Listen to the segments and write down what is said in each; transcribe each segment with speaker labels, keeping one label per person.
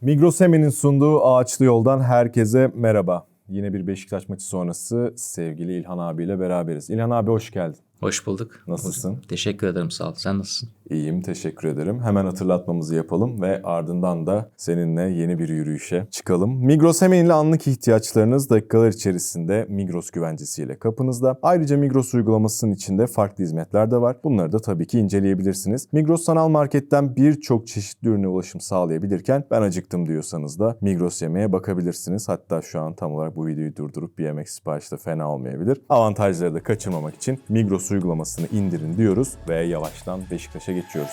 Speaker 1: Migros Emin'in sunduğu Ağaçlı Yol'dan herkese merhaba. Yine bir Beşiktaş maçı sonrası sevgili İlhan abiyle beraberiz. İlhan abi hoş geldin.
Speaker 2: Hoş bulduk.
Speaker 1: Nasılsın?
Speaker 2: Hoş- Teşekkür ederim sağ ol. Sen nasılsın?
Speaker 1: İyiyim, teşekkür ederim. Hemen hatırlatmamızı yapalım ve ardından da seninle yeni bir yürüyüşe çıkalım. Migros Emin'le anlık ihtiyaçlarınız dakikalar içerisinde Migros güvencesiyle kapınızda. Ayrıca Migros uygulamasının içinde farklı hizmetler de var. Bunları da tabii ki inceleyebilirsiniz. Migros Sanal Market'ten birçok çeşitli ürüne ulaşım sağlayabilirken ben acıktım diyorsanız da Migros yemeğe bakabilirsiniz. Hatta şu an tam olarak bu videoyu durdurup bir yemek siparişi de fena olmayabilir. Avantajları da kaçırmamak için Migros uygulamasını indirin diyoruz ve yavaştan Beşiktaş'a geçiyoruz.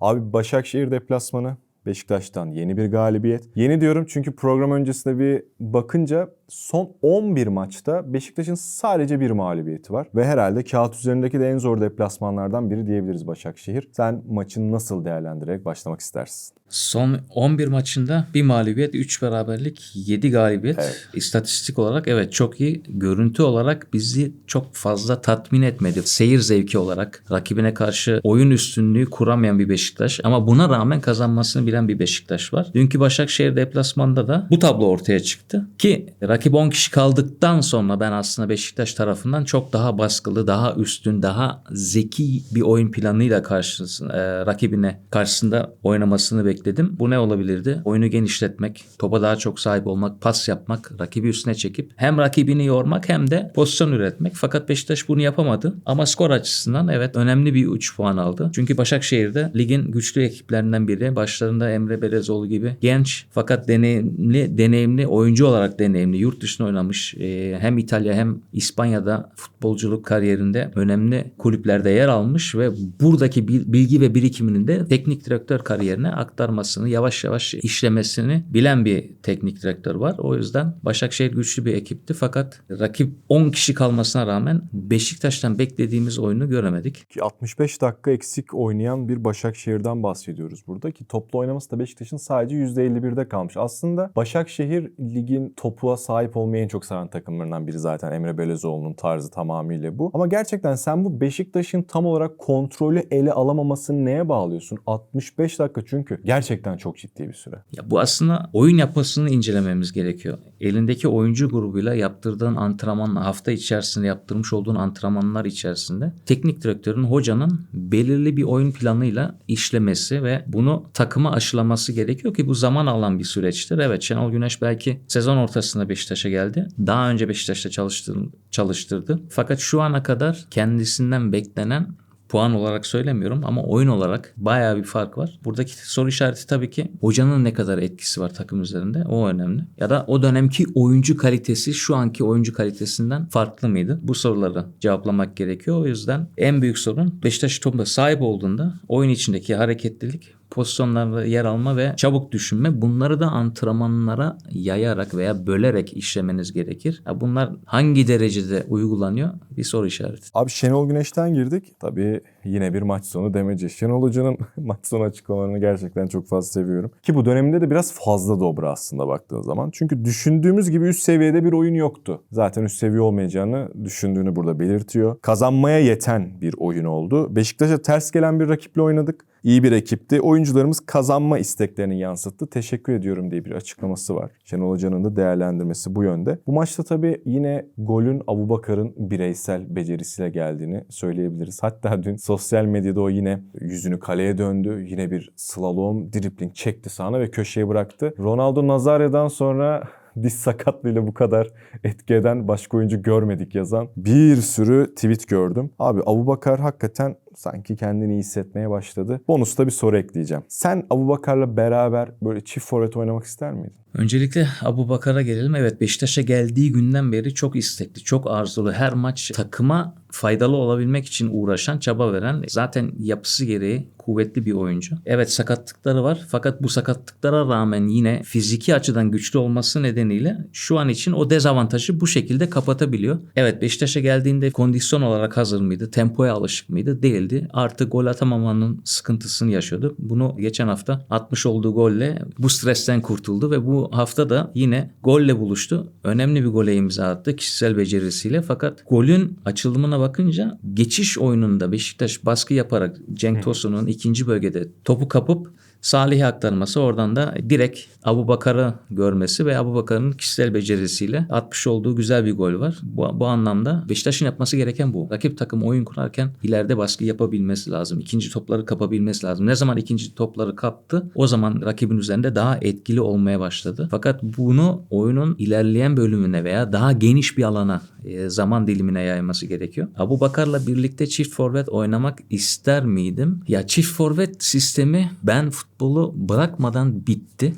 Speaker 1: Abi Başakşehir deplasmanı Beşiktaş'tan yeni bir galibiyet. Yeni diyorum çünkü program öncesinde bir bakınca son 11 maçta Beşiktaş'ın sadece bir mağlubiyeti var. Ve herhalde kağıt üzerindeki de en zor deplasmanlardan biri diyebiliriz Başakşehir. Sen maçını nasıl değerlendirerek başlamak istersin?
Speaker 2: Son 11 maçında bir mağlubiyet, 3 beraberlik, 7 galibiyet.
Speaker 1: Evet.
Speaker 2: İstatistik olarak evet çok iyi. Görüntü olarak bizi çok fazla tatmin etmedi. Seyir zevki olarak rakibine karşı oyun üstünlüğü kuramayan bir Beşiktaş. Ama buna rağmen kazanmasını bilen bir Beşiktaş var. Dünkü Başakşehir deplasmanda da bu tablo ortaya çıktı. Ki rakip 10 kişi kaldıktan sonra ben aslında Beşiktaş tarafından çok daha baskılı, daha üstün, daha zeki bir oyun planıyla karşısında, e, rakibine karşısında oynamasını bekledim. Bu ne olabilirdi? Oyunu genişletmek, topa daha çok sahip olmak, pas yapmak, rakibi üstüne çekip hem rakibini yormak hem de pozisyon üretmek. Fakat Beşiktaş bunu yapamadı. Ama skor açısından evet önemli bir 3 puan aldı. Çünkü Başakşehir'de ligin güçlü ekiplerinden biri. Başlarında Emre Belezoğlu gibi genç fakat deneyimli, deneyimli oyuncu olarak deneyimli. Yurt dışına oynamış. Ee, hem İtalya hem İspanya'da futbolculuk kariyerinde önemli kulüplerde yer almış ve buradaki bil- bilgi ve birikiminin de teknik direktör kariyerine aktarmasını, yavaş yavaş işlemesini bilen bir teknik direktör var. O yüzden Başakşehir güçlü bir ekipti fakat rakip 10 kişi kalmasına rağmen Beşiktaş'tan beklediğimiz oyunu göremedik.
Speaker 1: Ki 65 dakika eksik oynayan bir Başakşehir'den bahsediyoruz burada ki toplu oynaması da Beşiktaş'ın sadece %51'de kalmış. Aslında Başakşehir ligin topuğa sahip olmayı en çok seven takımlarından biri zaten Emre Belezoğlu'nun tarzı tamamıyla bu. Ama gerçekten sen bu Beşiktaş'ın tam olarak kontrolü ele alamamasını neye bağlıyorsun? 65 dakika çünkü gerçekten çok ciddi bir süre.
Speaker 2: Ya bu aslında oyun yapısını incelememiz gerekiyor. Elindeki oyuncu grubuyla yaptırdığın antrenman hafta içerisinde yaptırmış olduğun antrenmanlar içerisinde teknik direktörün hocanın belirli bir oyun planıyla işlemesi ve bunu takıma aşılaması gerekiyor ki bu zaman alan bir süreçtir. Evet Şenol Güneş belki sezon ortasında Beşiktaş'a geldi. Daha önce Beşiktaş'ta çalıştırdı, çalıştırdı. Fakat şu ana kadar kendisinden beklenen puan olarak söylemiyorum ama oyun olarak bayağı bir fark var. Buradaki soru işareti tabii ki hocanın ne kadar etkisi var takım üzerinde o önemli. Ya da o dönemki oyuncu kalitesi şu anki oyuncu kalitesinden farklı mıydı? Bu soruları cevaplamak gerekiyor. O yüzden en büyük sorun Beşiktaş topa sahip olduğunda oyun içindeki hareketlilik pozisyonlarda yer alma ve çabuk düşünme bunları da antrenmanlara yayarak veya bölerek işlemeniz gerekir. Ya bunlar hangi derecede uygulanıyor bir soru işareti.
Speaker 1: Abi Şenol Güneş'ten girdik. Tabii yine bir maç sonu demeci. Şenol Hoca'nın maç sonu açıklamalarını gerçekten çok fazla seviyorum. Ki bu döneminde de biraz fazla dobra aslında baktığın zaman. Çünkü düşündüğümüz gibi üst seviyede bir oyun yoktu. Zaten üst seviye olmayacağını düşündüğünü burada belirtiyor. Kazanmaya yeten bir oyun oldu. Beşiktaş'a ters gelen bir rakiple oynadık. İyi bir ekipti. Oyuncularımız kazanma isteklerini yansıttı. Teşekkür ediyorum diye bir açıklaması var. Şenol Hoca'nın da değerlendirmesi bu yönde. Bu maçta tabii yine golün Abubakar'ın bireysel becerisiyle geldiğini söyleyebiliriz. Hatta dün sosyal medyada o yine yüzünü kaleye döndü. Yine bir slalom, dribling çekti sahne ve köşeye bıraktı. Ronaldo Nazaria'dan sonra diz sakatlığıyla bu kadar etki eden başka oyuncu görmedik yazan bir sürü tweet gördüm. Abi Abubakar hakikaten sanki kendini iyi hissetmeye başladı. Bonusta bir soru ekleyeceğim. Sen Abubakar'la beraber böyle çift forvet oynamak ister miydin?
Speaker 2: Öncelikle Abu Bakar'a gelelim. Evet Beşiktaş'a geldiği günden beri çok istekli, çok arzulu. Her maç takıma faydalı olabilmek için uğraşan, çaba veren, zaten yapısı gereği kuvvetli bir oyuncu. Evet sakatlıkları var fakat bu sakatlıklara rağmen yine fiziki açıdan güçlü olması nedeniyle şu an için o dezavantajı bu şekilde kapatabiliyor. Evet Beşiktaş'a geldiğinde kondisyon olarak hazır mıydı? Tempoya alışık mıydı? Değildi. Değildi. Artı gol atamamanın sıkıntısını yaşıyordu. Bunu geçen hafta atmış olduğu golle bu stresten kurtuldu ve bu hafta da yine golle buluştu. Önemli bir gole imza attı kişisel becerisiyle. Fakat golün açılımına bakınca geçiş oyununda Beşiktaş baskı yaparak Cenk Tosun'un ikinci bölgede topu kapıp Salih'e aktarması oradan da direkt Abu Bakar'ı görmesi ve Abu Bakar'ın kişisel becerisiyle atmış olduğu güzel bir gol var. Bu, bu anlamda Beşiktaş'ın yapması gereken bu. Rakip takım oyun kurarken ileride baskı yapabilmesi lazım. İkinci topları kapabilmesi lazım. Ne zaman ikinci topları kaptı o zaman rakibin üzerinde daha etkili olmaya başladı. Fakat bunu oyunun ilerleyen bölümüne veya daha geniş bir alana e, zaman dilimine yayması gerekiyor. Abu Bakar'la birlikte çift forvet oynamak ister miydim? Ya çift forvet sistemi ben futbolu bırakmadan bitti.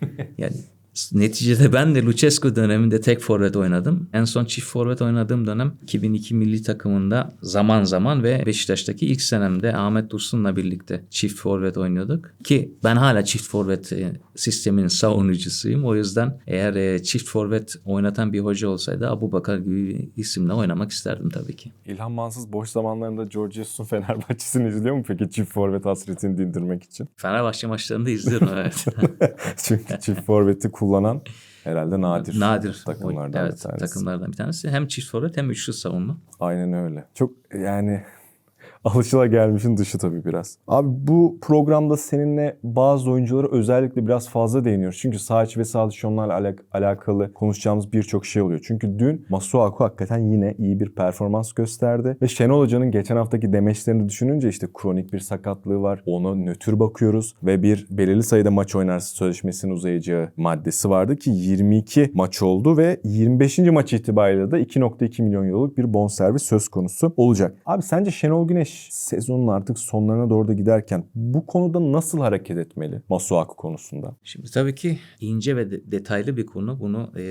Speaker 2: Yani neticede ben de Lucescu döneminde tek forvet oynadım. En son çift forvet oynadığım dönem 2002 milli takımında zaman zaman ve Beşiktaş'taki ilk senemde Ahmet Dursun'la birlikte çift forvet oynuyorduk. Ki ben hala çift forvet e, sisteminin savunucusuyum. O yüzden eğer e, çift forvet oynatan bir hoca olsaydı Abu Bakar gibi isimle oynamak isterdim tabii ki.
Speaker 1: İlhan Mansız boş zamanlarında George Jesus'un Fenerbahçe'sini izliyor mu peki çift forvet hasretini dindirmek için?
Speaker 2: Fenerbahçe maçlarını da izliyorum evet.
Speaker 1: Çünkü çift forveti kullanan herhalde nadir,
Speaker 2: Nadir
Speaker 1: takımlardan
Speaker 2: evet,
Speaker 1: bir tanesi.
Speaker 2: takımlardan bir tanesi. Hem çift forvet hem üçlü savunma.
Speaker 1: Aynen öyle. Çok yani alışılagelmişin dışı tabii biraz. Abi bu programda seninle bazı oyunculara özellikle biraz fazla değiniyoruz. Çünkü sağ içi ve sağ dışı onlarla alak- alakalı konuşacağımız birçok şey oluyor. Çünkü dün Masuaku hakikaten yine iyi bir performans gösterdi. Ve Şenol Hoca'nın geçen haftaki demeçlerini düşününce işte kronik bir sakatlığı var. Ona nötr bakıyoruz ve bir belirli sayıda maç oynarsa sözleşmesinin uzayacağı maddesi vardı ki 22 maç oldu ve 25. maç itibariyle de 2.2 milyon euroluk bir bonservis söz konusu olacak. Abi sence Şenol Güneş sezonun artık sonlarına doğru da giderken bu konuda nasıl hareket etmeli Masuaku konusunda?
Speaker 2: Şimdi tabii ki ince ve de- detaylı bir konu. Bunu e,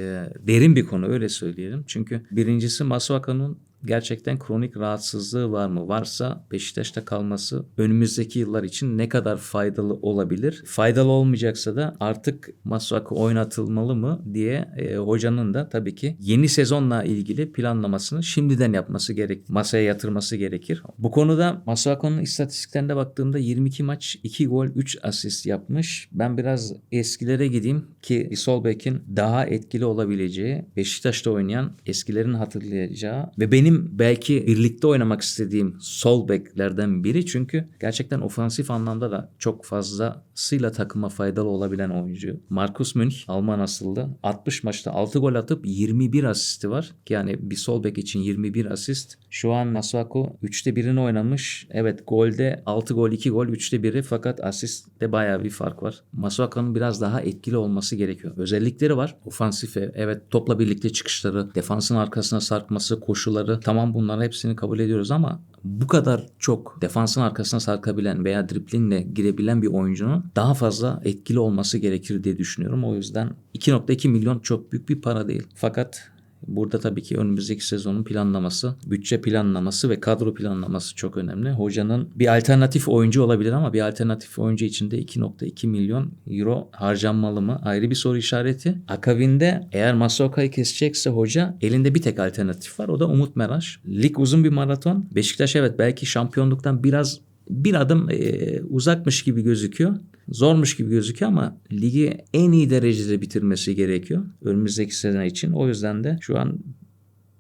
Speaker 2: derin bir konu öyle söyleyelim. Çünkü birincisi Masuaku'nun gerçekten kronik rahatsızlığı var mı? Varsa Beşiktaş'ta kalması önümüzdeki yıllar için ne kadar faydalı olabilir? Faydalı olmayacaksa da artık Masuaku oynatılmalı mı diye e, hocanın da tabii ki yeni sezonla ilgili planlamasını şimdiden yapması gerek, masaya yatırması gerekir. Bu konuda Masuaku'nun istatistiklerine baktığımda 22 maç, 2 gol, 3 asist yapmış. Ben biraz eskilere gideyim ki sol bekin daha etkili olabileceği, Beşiktaş'ta oynayan eskilerin hatırlayacağı ve benim belki birlikte oynamak istediğim sol beklerden biri çünkü gerçekten ofansif anlamda da çok fazlasıyla takıma faydalı olabilen oyuncu. Markus Münch Alman asıllı 60 maçta 6 gol atıp 21 asisti var. Yani bir sol bek için 21 asist. Şu an Masuaku 3'te 1'ini oynamış. Evet golde 6 gol 2 gol 3'te 1'i fakat asistte bayağı bir fark var. Masuaku'nun biraz daha etkili olması gerekiyor. Özellikleri var. Ofansif evet topla birlikte çıkışları, defansın arkasına sarkması, koşuları tamam bunların hepsini kabul ediyoruz ama bu kadar çok defansın arkasına sarkabilen veya driplingle girebilen bir oyuncunun daha fazla etkili olması gerekir diye düşünüyorum. O yüzden 2.2 milyon çok büyük bir para değil. Fakat Burada tabii ki önümüzdeki sezonun planlaması, bütçe planlaması ve kadro planlaması çok önemli. Hocanın bir alternatif oyuncu olabilir ama bir alternatif oyuncu için de 2.2 milyon euro harcanmalı mı? Ayrı bir soru işareti. Akabinde eğer Masoka'yı kesecekse hoca elinde bir tek alternatif var. O da Umut Meraş. Lig uzun bir maraton. Beşiktaş evet belki şampiyonluktan biraz bir adım e, uzakmış gibi gözüküyor. Zormuş gibi gözüküyor ama ligi en iyi derecede bitirmesi gerekiyor önümüzdeki sene için. O yüzden de şu an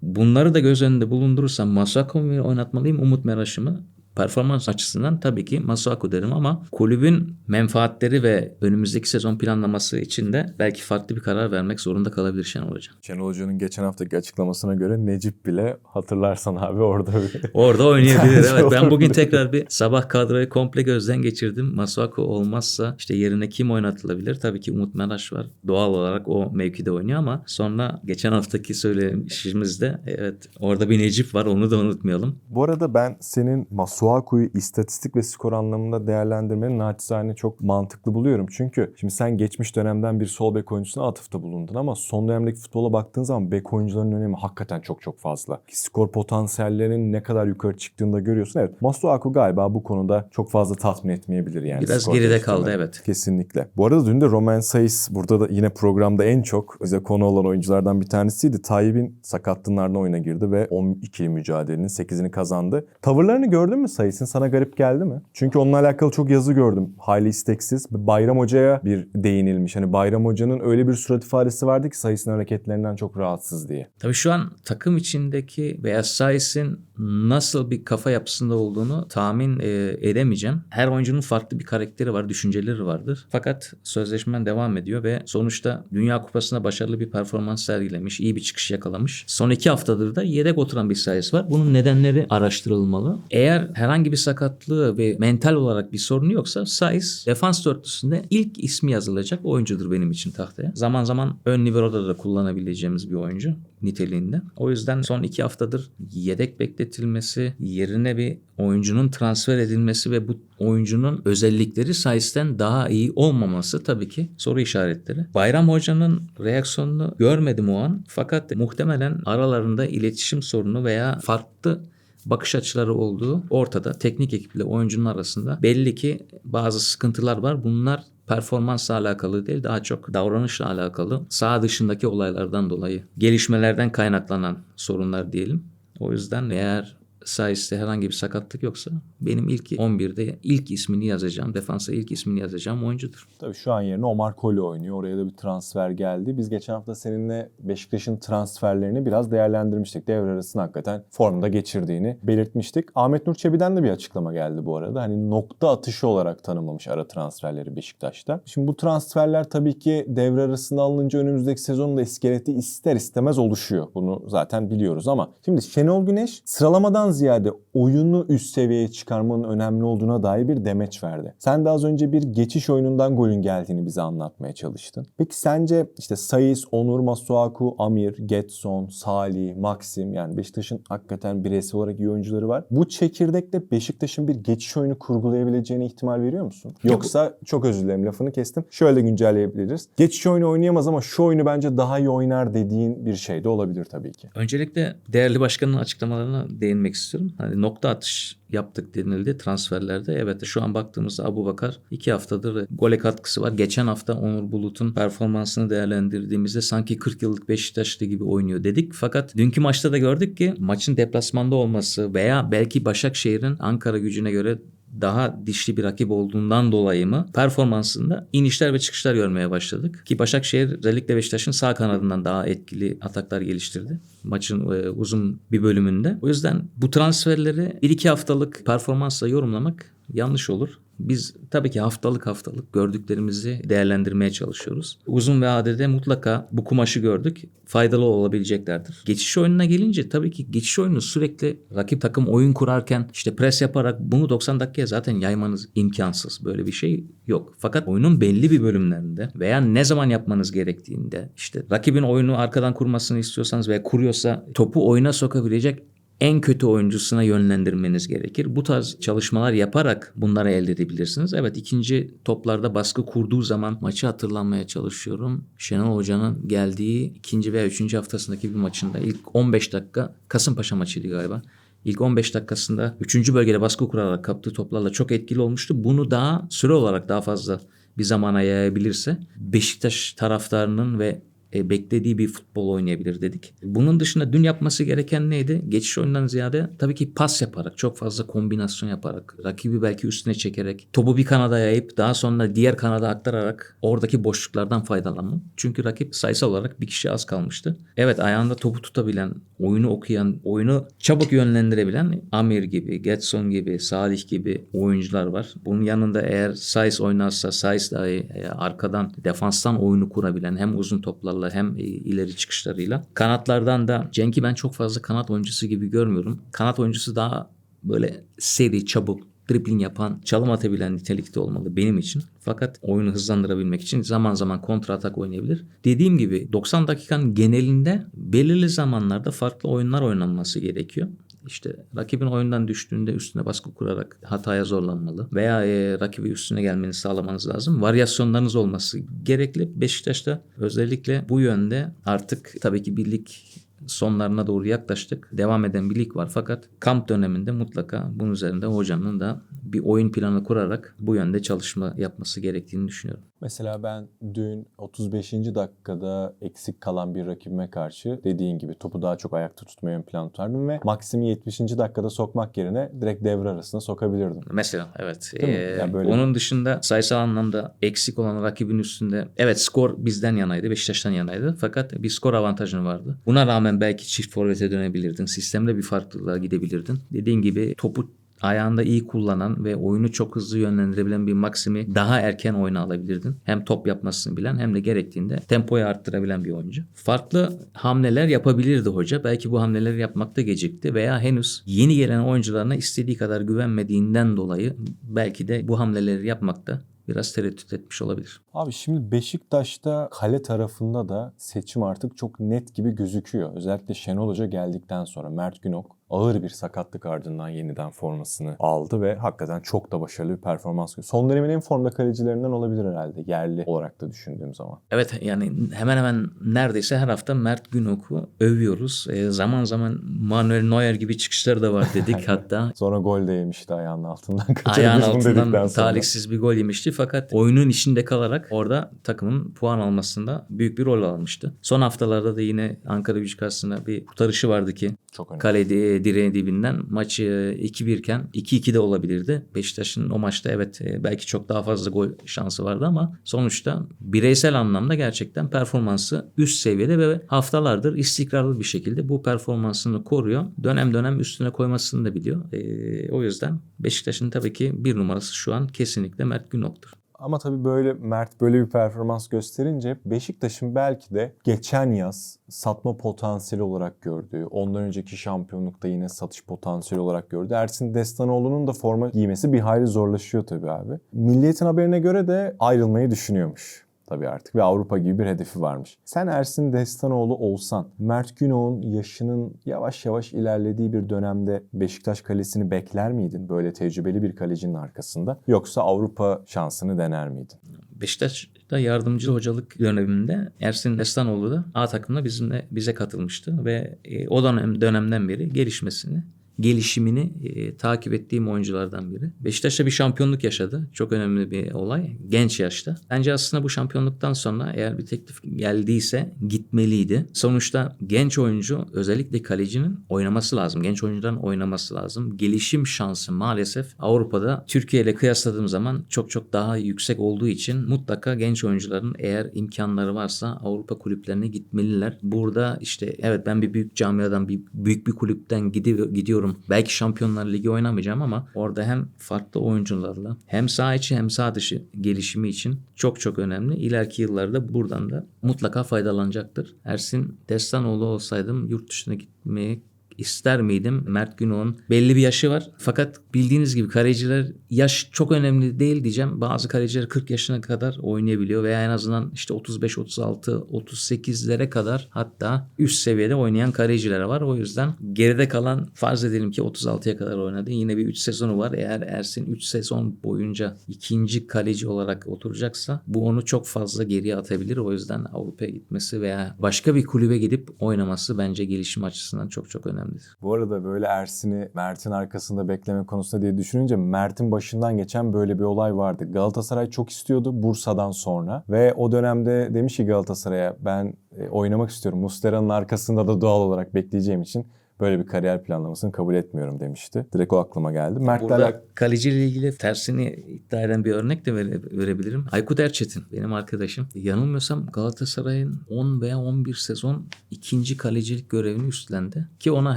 Speaker 2: bunları da göz önünde bulundurursam Masuaku'yu oynatmalıyım Umut Meraş'ı mı? Performans açısından tabii ki Masuaku derim ama kulübün menfaatleri ve önümüzdeki sezon planlaması için de belki farklı bir karar vermek zorunda kalabilir Şenol Hoca.
Speaker 1: Şenol Hoca'nın geçen haftaki açıklamasına göre Necip bile hatırlarsan abi orada bir
Speaker 2: Orada oynayabilir. Evet ben bugün tekrar bir sabah kadroyu komple gözden geçirdim. Masuaku olmazsa işte yerine kim oynatılabilir? Tabii ki Umut Meraş var. Doğal olarak o mevkide oynuyor ama sonra geçen haftaki söyleşimizde evet orada bir Necip var onu da unutmayalım.
Speaker 1: Bu arada ben senin Masuaku'yu istatistik ve skor anlamında değerlendirmeni naçizane çok mantıklı buluyorum. Çünkü şimdi sen geçmiş dönemden bir sol bek oyuncusuna atıfta bulundun ama son dönemdeki futbola baktığın zaman bek oyuncularının önemi hakikaten çok çok fazla. Skor potansiyellerinin ne kadar yukarı çıktığını da görüyorsun. Evet Masuaku galiba bu konuda çok fazla tatmin etmeyebilir yani.
Speaker 2: Biraz
Speaker 1: skor
Speaker 2: geride kaldı, evet.
Speaker 1: Kesinlikle. Bu arada dün de Roman Sayıs burada da yine programda en çok bize konu olan oyunculardan bir tanesiydi. Tayyip'in sakatlığından oyuna girdi ve 12 mücadelenin 8'ini kazandı. Tavırlarını gördün mü Sayısın sana garip geldi mi? Çünkü onunla alakalı çok yazı gördüm. Hayli isteksiz. Bayram Hoca'ya bir değinilmiş. Hani Bayram Hoca'nın öyle bir surat ifadesi vardı ki Sayısın hareketlerinden çok rahatsız diye.
Speaker 2: Tabii şu an takım içindeki veya Sais'in nasıl bir kafa yapısında olduğunu tahmin e, edemeyeceğim. Her oyuncunun farklı bir karakteri var, düşünceleri vardır. Fakat sözleşmen devam ediyor ve sonuçta Dünya Kupası'nda başarılı bir performans sergilemiş, iyi bir çıkış yakalamış. Son iki haftadır da yedek oturan bir Sais var. Bunun nedenleri araştırılmalı. Eğer herhangi bir sakatlığı ve mental olarak bir sorunu yoksa Sais defans dörtlüsünde ilk ismi yazılacak oyuncudur benim için tahtaya. Zaman zaman ön libero'da da kullanabileceğimiz bir oyuncu niteliğinde. O yüzden son iki haftadır yedek bekletilmesi, yerine bir oyuncunun transfer edilmesi ve bu oyuncunun özellikleri Sais'ten daha iyi olmaması tabii ki soru işaretleri. Bayram Hoca'nın reaksiyonunu görmedim o an. Fakat muhtemelen aralarında iletişim sorunu veya farklı bakış açıları olduğu ortada. Teknik ekiple oyuncunun arasında belli ki bazı sıkıntılar var. Bunlar performansla alakalı değil daha çok davranışla alakalı sağ dışındaki olaylardan dolayı gelişmelerden kaynaklanan sorunlar diyelim. O yüzden eğer Sais'te herhangi bir sakatlık yoksa benim ilk 11'de ilk ismini yazacağım, defansa ilk ismini yazacağım oyuncudur.
Speaker 1: Tabii şu an yerine Omar Koli oynuyor. Oraya da bir transfer geldi. Biz geçen hafta seninle Beşiktaş'ın transferlerini biraz değerlendirmiştik. Devre arasını hakikaten formda geçirdiğini belirtmiştik. Ahmet Nur Çebi'den de bir açıklama geldi bu arada. Hani nokta atışı olarak tanımlamış ara transferleri Beşiktaş'ta. Şimdi bu transferler tabii ki devre arasında alınınca önümüzdeki sezonun da iskeleti ister istemez oluşuyor. Bunu zaten biliyoruz ama şimdi Şenol Güneş sıralamadan ziyade oyunu üst seviyeye çıkarmanın önemli olduğuna dair bir demeç verdi. Sen de az önce bir geçiş oyunundan golün geldiğini bize anlatmaya çalıştın. Peki sence işte Sayıs, Onur Masuaku, Amir, Getson, Salih, Maxim yani Beşiktaş'ın hakikaten bireysel olarak iyi oyuncuları var. Bu çekirdekle Beşiktaş'ın bir geçiş oyunu kurgulayabileceğine ihtimal veriyor musun? Yoksa çok özür dilerim lafını kestim. Şöyle güncelleyebiliriz. Geçiş oyunu oynayamaz ama şu oyunu bence daha iyi oynar dediğin bir şey de olabilir tabii ki.
Speaker 2: Öncelikle değerli başkanın açıklamalarına değinmek istiyorum. Hani nokta atış yaptık denildi transferlerde. Evet şu an baktığımızda Abu Bakar iki haftadır gole katkısı var. Geçen hafta Onur Bulut'un performansını değerlendirdiğimizde sanki 40 yıllık Beşiktaşlı gibi oynuyor dedik. Fakat dünkü maçta da gördük ki maçın deplasmanda olması veya belki Başakşehir'in Ankara gücüne göre daha dişli bir rakip olduğundan dolayı mı performansında inişler ve çıkışlar görmeye başladık. Ki Başakşehir özellikle Beşiktaş'ın sağ kanadından daha etkili ataklar geliştirdi. Maçın e, uzun bir bölümünde. O yüzden bu transferleri 1-2 haftalık performansla yorumlamak yanlış olur. Biz tabii ki haftalık haftalık gördüklerimizi değerlendirmeye çalışıyoruz. Uzun vadede mutlaka bu kumaşı gördük. Faydalı olabileceklerdir. Geçiş oyununa gelince tabii ki geçiş oyunu sürekli rakip takım oyun kurarken işte pres yaparak bunu 90 dakikaya zaten yaymanız imkansız. Böyle bir şey yok. Fakat oyunun belli bir bölümlerinde veya ne zaman yapmanız gerektiğinde işte rakibin oyunu arkadan kurmasını istiyorsanız veya kuruyorsa topu oyuna sokabilecek en kötü oyuncusuna yönlendirmeniz gerekir. Bu tarz çalışmalar yaparak bunları elde edebilirsiniz. Evet ikinci toplarda baskı kurduğu zaman maçı hatırlamaya çalışıyorum. Şenol Hoca'nın geldiği ikinci veya üçüncü haftasındaki bir maçında ilk 15 dakika Kasımpaşa maçıydı galiba. İlk 15 dakikasında 3. bölgede baskı kurarak kaptığı toplarla çok etkili olmuştu. Bunu daha süre olarak daha fazla bir zamana yayabilirse Beşiktaş taraftarının ve e, beklediği bir futbol oynayabilir dedik. Bunun dışında dün yapması gereken neydi? Geçiş oyundan ziyade tabii ki pas yaparak, çok fazla kombinasyon yaparak, rakibi belki üstüne çekerek, topu bir kanada yayıp daha sonra diğer kanada aktararak oradaki boşluklardan faydalanmak. Çünkü rakip sayısal olarak bir kişi az kalmıştı. Evet ayağında topu tutabilen, oyunu okuyan, oyunu çabuk yönlendirebilen Amir gibi, Getson gibi, Salih gibi oyuncular var. Bunun yanında eğer Sais oynarsa Sais dahi e, arkadan defanstan oyunu kurabilen hem uzun toplarla hem e, ileri çıkışlarıyla. Kanatlardan da Cenk'i ben çok fazla kanat oyuncusu gibi görmüyorum. Kanat oyuncusu daha böyle seri, çabuk, dribbling yapan, çalım atabilen nitelikte olmalı benim için. Fakat oyunu hızlandırabilmek için zaman zaman kontra atak oynayabilir. Dediğim gibi 90 dakikanın genelinde belirli zamanlarda farklı oyunlar oynanması gerekiyor. İşte rakibin oyundan düştüğünde üstüne baskı kurarak hataya zorlanmalı veya e, rakibi üstüne gelmeni sağlamanız lazım. Varyasyonlarınız olması gerekli. Beşiktaş'ta özellikle bu yönde artık tabii ki birlik sonlarına doğru yaklaştık. Devam eden bir lig var fakat kamp döneminde mutlaka bunun üzerinde hocanın da bir oyun planı kurarak bu yönde çalışma yapması gerektiğini düşünüyorum.
Speaker 1: Mesela ben dün 35. dakikada eksik kalan bir rakibime karşı dediğin gibi topu daha çok ayakta tutmayı ön plan tutardım ve Maxim'i 70. dakikada sokmak yerine direkt devre arasına sokabilirdim.
Speaker 2: Mesela evet. Ee,
Speaker 1: Yani böyle-
Speaker 2: Onun dışında sayısal anlamda eksik olan rakibin üstünde evet skor bizden yanaydı, Beşiktaş'tan yanaydı. Fakat bir skor avantajın vardı. Buna rağmen belki çift forvete dönebilirdin. Sistemde bir farklılığa gidebilirdin. Dediğin gibi topu ayağında iyi kullanan ve oyunu çok hızlı yönlendirebilen bir Maxim'i daha erken oyuna alabilirdin. Hem top yapmasını bilen hem de gerektiğinde tempoyu arttırabilen bir oyuncu. Farklı hamleler yapabilirdi hoca. Belki bu hamleleri yapmakta gecikti veya henüz yeni gelen oyuncularına istediği kadar güvenmediğinden dolayı belki de bu hamleleri yapmakta biraz tereddüt etmiş olabilir.
Speaker 1: Abi şimdi Beşiktaş'ta kale tarafında da seçim artık çok net gibi gözüküyor. Özellikle Şenol Hoca geldikten sonra Mert Günok ağır bir sakatlık ardından yeniden formasını aldı ve hakikaten çok da başarılı bir performans gösterdi. Son dönemin en formda kalecilerinden olabilir herhalde yerli olarak da düşündüğüm zaman.
Speaker 2: Evet yani hemen hemen neredeyse her hafta Mert Günok'u övüyoruz. Ee, zaman zaman Manuel Neuer gibi çıkışları da var dedik hatta.
Speaker 1: Sonra gol de yemişti ayağının altından.
Speaker 2: Ayağın
Speaker 1: Kaçırmış bunu dedikten
Speaker 2: altından talihsiz bir gol yemişti fakat oyunun içinde kalarak orada takımın puan almasında büyük bir rol almıştı. Son haftalarda da yine Ankara gücü karşısında bir kurtarışı vardı ki
Speaker 1: Çok önemli.
Speaker 2: kale direği dibinden maçı 2-1 iken 2-2 de olabilirdi. Beşiktaş'ın o maçta evet e, belki çok daha fazla gol şansı vardı ama sonuçta bireysel anlamda gerçekten performansı üst seviyede ve haftalardır istikrarlı bir şekilde bu performansını koruyor. Dönem dönem üstüne koymasını da biliyor. E, o yüzden Beşiktaş'ın tabii ki bir numarası şu an kesinlikle Mert Günok'tur.
Speaker 1: Ama tabii böyle Mert böyle bir performans gösterince Beşiktaş'ın belki de geçen yaz satma potansiyeli olarak gördüğü, ondan önceki şampiyonlukta yine satış potansiyeli olarak gördüğü Ersin Destanoğlu'nun da forma giymesi bir hayli zorlaşıyor tabii abi. Milliyetin haberine göre de ayrılmayı düşünüyormuş. Tabii artık ve Avrupa gibi bir hedefi varmış. Sen Ersin Destanoğlu olsan, Mert Günok'un yaşının yavaş yavaş ilerlediği bir dönemde Beşiktaş kalesini bekler miydin böyle tecrübeli bir kalecinin arkasında? Yoksa Avrupa şansını dener miydin?
Speaker 2: Beşiktaş'ta yardımcı hocalık döneminde Ersin Destanoğlu da A takımda bizimle bize katılmıştı ve e, o dönem dönemden beri gelişmesini gelişimini e, takip ettiğim oyunculardan biri. Beşiktaş'ta bir şampiyonluk yaşadı. Çok önemli bir olay. Genç yaşta. Bence aslında bu şampiyonluktan sonra eğer bir teklif geldiyse gitmeliydi. Sonuçta genç oyuncu özellikle kalecinin oynaması lazım. Genç oyuncuların oynaması lazım. Gelişim şansı maalesef Avrupa'da Türkiye ile kıyasladığım zaman çok çok daha yüksek olduğu için mutlaka genç oyuncuların eğer imkanları varsa Avrupa kulüplerine gitmeliler. Burada işte evet ben bir büyük camiadan bir büyük bir kulüpten gidiyor, gidiyorum. Belki Şampiyonlar Ligi oynamayacağım ama orada hem farklı oyuncularla hem sağ içi hem sağ dışı gelişimi için çok çok önemli. İleriki yıllarda buradan da mutlaka faydalanacaktır. Ersin Destanoğlu olsaydım yurt dışına gitmeyi ister miydim? Mert Günok'un belli bir yaşı var. Fakat bildiğiniz gibi kaleciler yaş çok önemli değil diyeceğim. Bazı kaleciler 40 yaşına kadar oynayabiliyor veya en azından işte 35, 36, 38'lere kadar hatta üst seviyede oynayan kaleciler var. O yüzden geride kalan farz edelim ki 36'ya kadar oynadı. Yine bir 3 sezonu var. Eğer Ersin 3 sezon boyunca ikinci kaleci olarak oturacaksa bu onu çok fazla geriye atabilir. O yüzden Avrupa'ya gitmesi veya başka bir kulübe gidip oynaması bence gelişim açısından çok çok önemlidir.
Speaker 1: Bu arada böyle Ersin'i Mert'in arkasında bekleme konusunda diye düşününce Mert'in başından geçen böyle bir olay vardı. Galatasaray çok istiyordu Bursa'dan sonra ve o dönemde demiş ki Galatasaray'a ben e, oynamak istiyorum. Muslera'nın arkasında da doğal olarak bekleyeceğim için böyle bir kariyer planlamasını kabul etmiyorum demişti. Direkt o aklıma geldi. Mert'le
Speaker 2: Burada
Speaker 1: alak-
Speaker 2: kaleciyle ilgili tersini iddia eden bir örnek de vere- verebilirim. Aykut Erçetin benim arkadaşım. Yanılmıyorsam Galatasaray'ın 10 veya 11 sezon ikinci kalecilik görevini üstlendi. Ki ona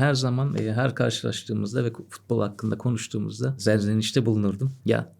Speaker 2: her zaman e, her karşılaştığımızda ve futbol hakkında konuştuğumuzda zerzenişte bulunurdum. Ya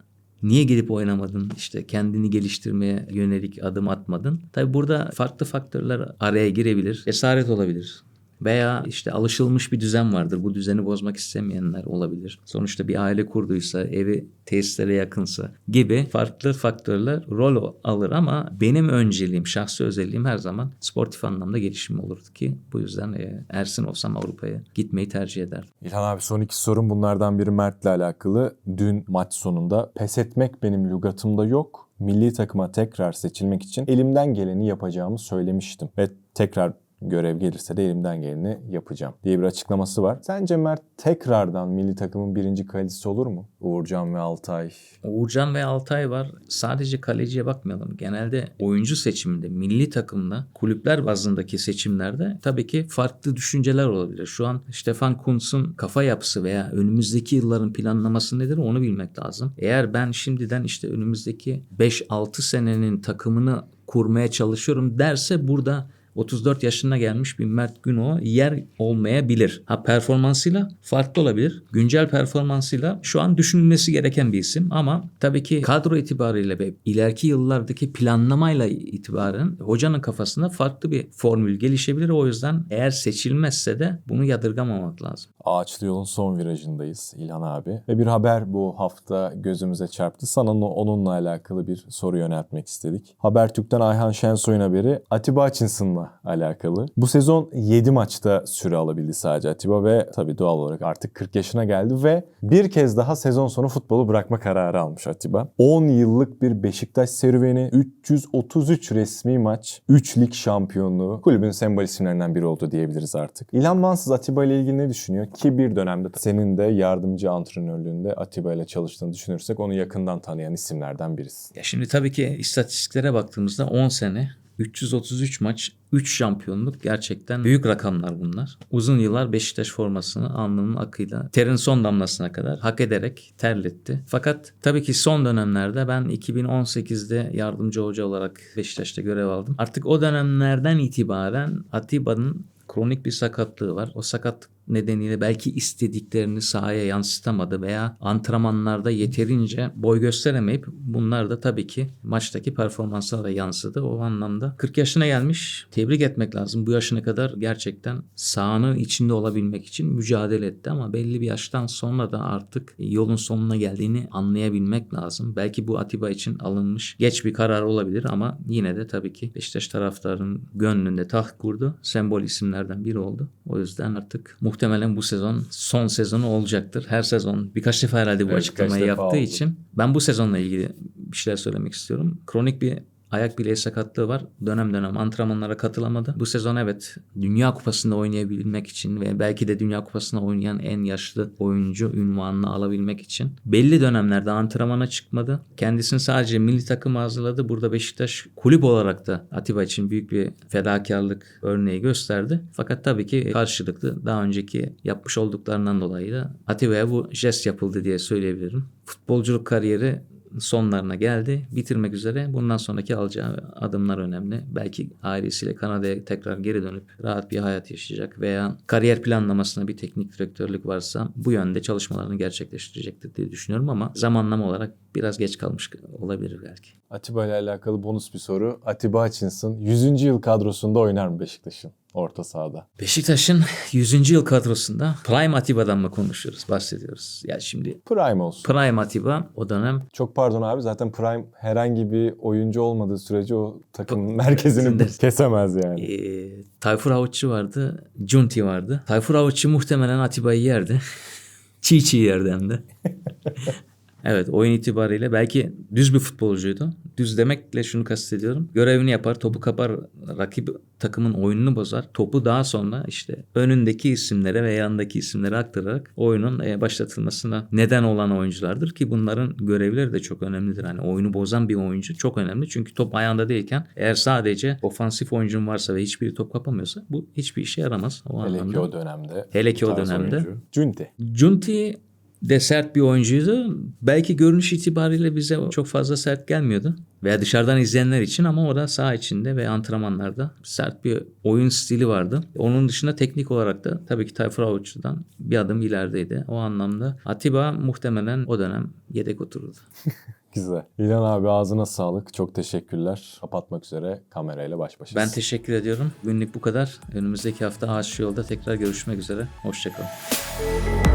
Speaker 2: Niye gidip oynamadın? İşte kendini geliştirmeye yönelik adım atmadın. Tabi burada farklı faktörler araya girebilir. Cesaret olabilir. Veya işte alışılmış bir düzen vardır. Bu düzeni bozmak istemeyenler olabilir. Sonuçta bir aile kurduysa, evi tesislere yakınsa gibi farklı faktörler rol alır ama benim önceliğim, şahsi özelliğim her zaman sportif anlamda gelişim olurdu ki bu yüzden e, Ersin olsam Avrupa'ya gitmeyi tercih ederdim.
Speaker 1: İlhan abi son iki sorum bunlardan biri Mert'le alakalı. Dün maç sonunda pes etmek benim lügatımda yok. Milli takıma tekrar seçilmek için elimden geleni yapacağımı söylemiştim. Ve tekrar görev gelirse de elimden geleni yapacağım diye bir açıklaması var. Sence Mert tekrardan milli takımın birinci kalecisi olur mu? Uğurcan ve Altay.
Speaker 2: Uğurcan ve Altay var. Sadece kaleciye bakmayalım. Genelde oyuncu seçiminde, milli takımda, kulüpler bazındaki seçimlerde tabii ki farklı düşünceler olabilir. Şu an Stefan Kuntz'un kafa yapısı veya önümüzdeki yılların planlaması nedir onu bilmek lazım. Eğer ben şimdiden işte önümüzdeki 5-6 senenin takımını kurmaya çalışıyorum derse burada 34 yaşına gelmiş bir Mert Günok'a yer olmayabilir. Ha performansıyla farklı olabilir. Güncel performansıyla şu an düşünülmesi gereken bir isim ama tabii ki kadro itibariyle ve ileriki yıllardaki planlamayla itibaren hocanın kafasında farklı bir formül gelişebilir. O yüzden eğer seçilmezse de bunu yadırgamamak lazım.
Speaker 1: Ağaçlı yolun son virajındayız İlhan abi. Ve bir haber bu hafta gözümüze çarptı. Sana onunla alakalı bir soru yöneltmek istedik. Habertürk'ten Ayhan Şensoy'un haberi Atiba Hutchinson'la alakalı. Bu sezon 7 maçta süre alabildi sadece Atiba ve tabii doğal olarak artık 40 yaşına geldi ve bir kez daha sezon sonu futbolu bırakma kararı almış Atiba. 10 yıllık bir Beşiktaş serüveni, 333 resmi maç, 3 lig şampiyonluğu, kulübün sembol isimlerinden biri oldu diyebiliriz artık. İlhan Mansız Atiba ile ilgili ne düşünüyor? Ki bir dönemde senin de yardımcı antrenörlüğünde Atiba ile çalıştığını düşünürsek onu yakından tanıyan isimlerden birisin.
Speaker 2: Ya şimdi tabii ki istatistiklere baktığımızda 10 sene 333 maç, 3 şampiyonluk gerçekten büyük rakamlar bunlar. Uzun yıllar Beşiktaş formasını alnının akıyla terin son damlasına kadar hak ederek terletti. Fakat tabii ki son dönemlerde ben 2018'de yardımcı hoca olarak Beşiktaş'ta görev aldım. Artık o dönemlerden itibaren Atiba'nın kronik bir sakatlığı var. O sakatlık nedeniyle belki istediklerini sahaya yansıtamadı veya antrenmanlarda yeterince boy gösteremeyip bunlar da tabii ki maçtaki performanslara da yansıdı. O anlamda 40 yaşına gelmiş. Tebrik etmek lazım. Bu yaşına kadar gerçekten sahanın içinde olabilmek için mücadele etti ama belli bir yaştan sonra da artık yolun sonuna geldiğini anlayabilmek lazım. Belki bu Atiba için alınmış geç bir karar olabilir ama yine de tabii ki Beşiktaş taraftarının gönlünde taht kurdu. Sembol isimlerden biri oldu. O yüzden artık muhtemelen bu sezon son sezonu olacaktır. Her sezon birkaç defa herhalde bu
Speaker 1: Evet,
Speaker 2: açıklamayı yaptığı
Speaker 1: oldu.
Speaker 2: için ben bu sezonla ilgili bir şeyler söylemek istiyorum. Kronik bir ayak bileği sakatlığı var. Dönem dönem antrenmanlara katılamadı. Bu sezon evet Dünya Kupası'nda oynayabilmek için ve belki de Dünya Kupası'nda oynayan en yaşlı oyuncu ünvanını alabilmek için belli dönemlerde antrenmana çıkmadı. Kendisini sadece milli takım hazırladı. Burada Beşiktaş kulüp olarak da Atiba için büyük bir fedakarlık örneği gösterdi. Fakat tabii ki karşılıklı daha önceki yapmış olduklarından dolayı da Atiba'ya bu jest yapıldı diye söyleyebilirim. Futbolculuk kariyeri sonlarına geldi. Bitirmek üzere. Bundan sonraki alacağı adımlar önemli. Belki ailesiyle Kanada'ya tekrar geri dönüp rahat bir hayat yaşayacak veya kariyer planlamasına bir teknik direktörlük varsa bu yönde çalışmalarını gerçekleştirecektir diye düşünüyorum ama zamanlama olarak biraz geç kalmış olabilir belki.
Speaker 1: Atiba ile alakalı bonus bir soru. Atiba Hutchinson 100. yıl kadrosunda oynar mı Beşiktaş'ın orta sahada?
Speaker 2: Beşiktaş'ın 100. yıl kadrosunda Prime Atiba'dan mı konuşuyoruz, bahsediyoruz? Ya şimdi
Speaker 1: Prime olsun.
Speaker 2: Prime Atiba o dönem
Speaker 1: Çok pardon abi zaten Prime herhangi bir oyuncu olmadığı sürece o takımın merkezini
Speaker 2: Evet.
Speaker 1: kesemez yani.
Speaker 2: e, Tayfur Avuççu vardı, Junti vardı. Tayfur Avuççu muhtemelen Atiba'yı yerdi. çiğ çiğ yerdi hem de. Evet oyun itibariyle belki düz bir futbolcuydu. Düz demekle şunu kastediyorum. Görevini yapar, topu kapar, rakip takımın oyununu bozar. Topu daha sonra işte önündeki isimlere ve yanındaki isimlere aktararak oyunun e, başlatılmasına neden olan oyunculardır ki bunların görevleri de çok önemlidir. Hani oyunu bozan bir oyuncu çok önemli. Çünkü top ayağında değilken eğer sadece ofansif oyuncun varsa ve hiçbiri top kapamıyorsa bu hiçbir işe yaramaz. O
Speaker 1: Hele ki
Speaker 2: anlamda.
Speaker 1: o dönemde.
Speaker 2: Hele ki o dönemde.
Speaker 1: oyuncu. Junti.
Speaker 2: Junti de sert bir oyuncuydu. Belki görünüş itibariyle bize çok fazla sert gelmiyordu. Veya dışarıdan izleyenler için ama o da saha içinde ve antrenmanlarda sert bir oyun stili vardı. Onun dışında teknik olarak da tabii ki Tayfur Avuç'tan bir adım ilerideydi. O anlamda Atiba muhtemelen o dönem yedek otururdu.
Speaker 1: Güzel. İlhan abi ağzına sağlık. Çok teşekkürler. Kapatmak üzere kamerayla baş başayız.
Speaker 2: Ben teşekkür ediyorum. Günlük bu kadar. Önümüzdeki hafta Ağaç Yolda tekrar görüşmek üzere. Hoşçakalın.